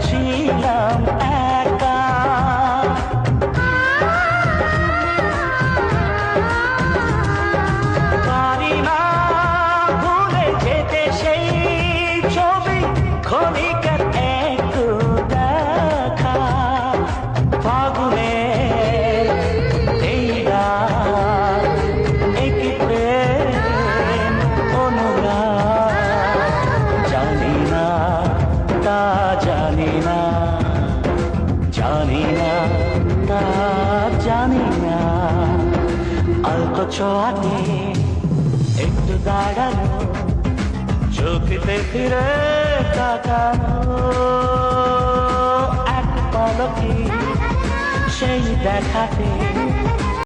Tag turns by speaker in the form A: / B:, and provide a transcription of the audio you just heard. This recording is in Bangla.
A: Chỉ. জানি না জানি না তা জানি না আর কছোয়াতে একটু দাঁড়ানো, চোখেতে ফিরে তাকানো, এক পলকে সেই দেখাতে